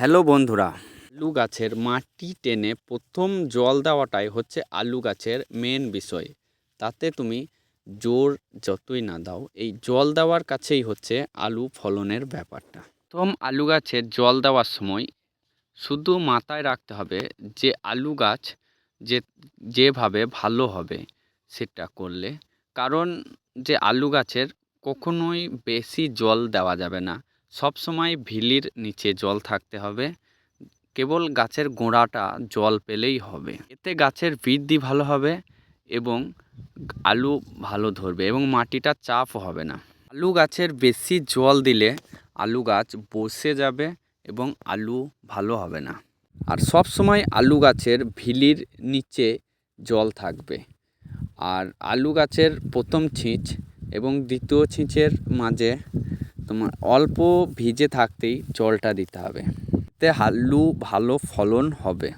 Hello বন্ধুরা। আলু গাছের মাটি টেনে প্রথম জল দেওয়াটাই হচ্ছে আলু গাছের মেন বিষয়। তাতে তুমি জোর যতই না দাও, এই জল দেওয়ার কাছেই হচ্ছে আলু ফলনের ব্যাপারটা। প্রথম আলু গাছের জল দেওয়ার সময় শুধু মাথায় রাখতে হবে যে আলু গাছ যে, যেভাবে ভালো হবে সেটা করলে। কারণ যে আলু গাছের কখনোই বেশি জল দেওয়া যাবে না। সব সময় ভিলির নিচে জল থাকতে হবে। কেবল গাছের গোড়াটা জল পেলেই হবে। এতে গাছের বৃদ্ধি ভালো হবে এবং আলু ভালো ধরবে এবং মাটিটা চাপ হবে না। আলু গাছের বেশি জল দিলে আলু গাছ বসে যাবে এবং আলু ভালো হবে না। আর সব সময় আলু গাছের ভিলির নিচে জল থাকবে। আর আলু গাছের প্রথম ছিঁচ এবং দ্বিতীয় ছিঁচের মাঝে তোমার অল্প ভিজে থাকতেই জলটা দিতে হবে। এতে আলু ভালো ফলন হবে।